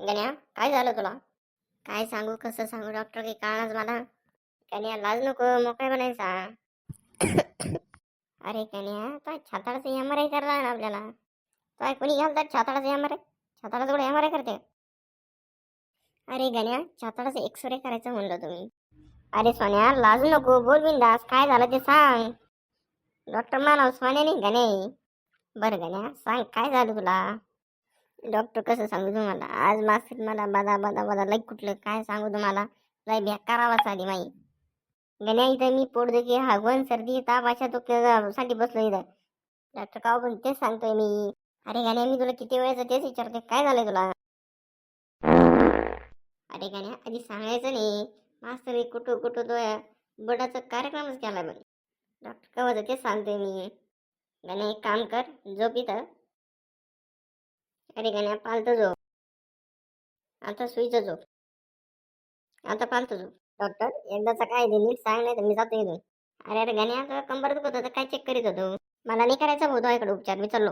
गण्या काय झालं तुला? काय सांगू कसं सांगू? डॉक्टर काही कळणार मला. कन्या लाज नको मोकळ्या बनायचा अरे कन्या तो छाताडाचं एम आर आय करला ना आपल्याला. तो कोणी तर छाताडाचं एम आर आय छाताडाचं कुठे एम आर आय करते? अरे गण्या छाताडाचं एक्सरे करायचं म्हणलं तुम्ही. अरे सोन्या लाजू नको बोल बिंदास काय झालं ते सांग. डॉक्टर म्हणाल सोन्या नाही गणे बरं गण्या सांग काय झालं तुला? डॉक्टर कसं सांगू तुम्हाला? आज मास्तर मला बदा बदा बदा लई कुठलं काय सांगू तुम्हाला? लई बेकार आवाज आली माई. गण्या इथं मी पोटदुखी हागवण सर्दी ताप अशा तो साठी बसलो इथं. डॉक्टर काव पण तेच सांगतोय मी. अरे गण्या मी तुला किती वेळेचं तेच विचारते काय झालंय तुला? अरे गण्या आधी सांगायचं नाही. मास्तर मी कुठं कुठं तो बोर्डाचा कार्यक्रमच केला म्हणे डॉक्टर कवाचं तेच सांगतोय मी. गण्या एक काम कर झोप इथं. अरे गण्या पालतं झोप. आता सुईचं झोप. आता पालतं झोप. डॉक्टर एकदाचा काय ते नीट सांग नाही तर मी जातो इथून. अरे अरे गण्या कंबर दुखत होतं? काय चेक करीत होतो? मला नाही करायचा भाऊ इकडे उपचार. मी चाललो.